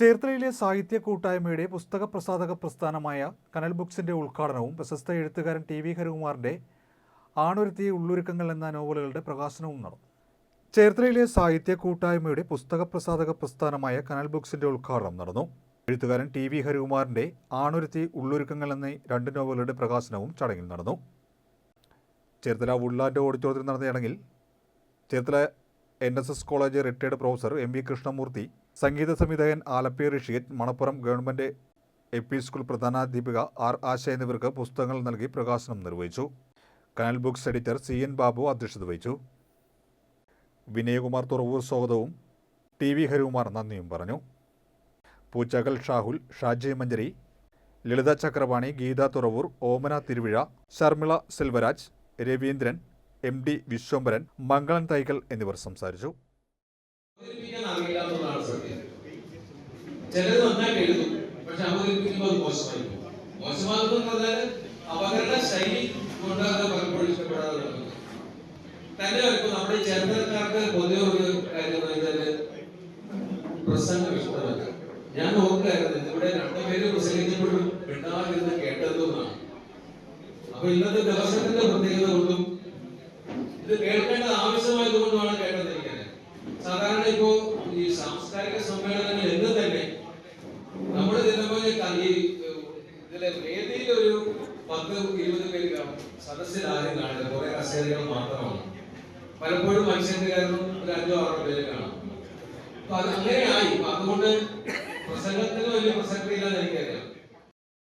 ചേർത്തലയിലെ സാഹിത്യ കൂട്ടായ്മയുടെ പുസ്തക പ്രസാധക പ്രസ്ഥാനമായ കനൽ ബുക്സിന്റെ ഉദ്ഘാടനവും പ്രശസ്ത എഴുത്തുകാരൻ ടി വി ഹരികുമാറിന്റെ ആണൊരുത്തി ഉള്ളൊരുക്കങ്ങൾ എന്ന നോവലുകളുടെ പ്രകാശനവും നടന്നു. ചേർത്തലയിലെ സാഹിത്യ കൂട്ടായ്മയുടെ പുസ്തക പ്രസാധക പ്രസ്ഥാനമായ കനൽ ബുക്സിന്റെ ഉദ്ഘാടനം നടന്നു. എഴുത്തുകാരൻ ടി വി ഹരികുമാറിന്റെ ആണൊരുത്തി ഉള്ളൊരുക്കങ്ങൾ എന്ന രണ്ട് നോവലുകളുടെ പ്രകാശനവും ചടങ്ങിൽ നടന്നു. ചേർത്തല ഉള്ളാന്റെ ഓഡിറ്റോറിയത്തിൽ നടന്ന ചടങ്ങിൽ Cherthala N S S college retired professor M V Krishnamoorthy സംഗീത സംവിധായകൻ Alleppey ഋഷികേറ്റ് Manappuram government A P school പ്രധാനാധ്യാപിക R Asha എന്നിവർക്ക് പുസ്തകങ്ങൾ നൽകി പ്രകാശനം നിർവഹിച്ചു. Kanal books editor C N Babu അധ്യക്ഷത വഹിച്ചു. വിനയകുമാർ തുറവൂർ സ്വാഗതവും ടി വി ഹരികുമാർ നന്ദിയും പറഞ്ഞു. പൂച്ചകൽ ഷാഹുൽ ഷാജി മഞ്ചരി ലളിത ചക്രവാണി ഗീത തുറവൂർ ഓമന തിരുവിഴ ശർമിള സെൽവരാജ് രവീന്ദ്രൻ എം ഡി വിശ്വംഭരൻ മംഗളൻ തൈകൾ എന്നിവർ സംസാരിച്ചു. പക്ഷെ തന്നെ നമ്മുടെ ഞാൻ നോക്കുകയായിരുന്നു ഇവിടെ രണ്ടുപേര് പ്രസംഗിച്ചപ്പോഴും മിണ്ടാതിരുന്ന് കേട്ടതെന്നാണ്. അപ്പൊ ഇന്നത്തെ ദിവസത്തിന്റെ പ്രത്യേകത കൊണ്ടും ഇത് കേൾക്കേണ്ടത് ആവശ്യമായതുകൊണ്ടാണ് കേട്ടതിരിക്കുന്നത്. സാധാരണ ഇപ്പോ ഈ സാംസ്കാരിക സമ്മേളനങ്ങൾ എന്ന് തന്നെ നമ്മൾ ചെല്ലുമ്പോൾ ഈ ഇതിലെ വേദിയിൽ ഒരു പത്ത് ഇരുപത് പേര് കാണും. സദസ്സിൽ ആരും കാണില്ല കുറെ കസേരകൾ മാത്രമാണ്. പലപ്പോഴും മനുഷ്യന്റെ കാരണം ഒരു അഞ്ചോ ആറോ പേര് കാണും. അപ്പൊ അത് അങ്ങനെയായി. അതുകൊണ്ട് പ്രസംഗത്തിന്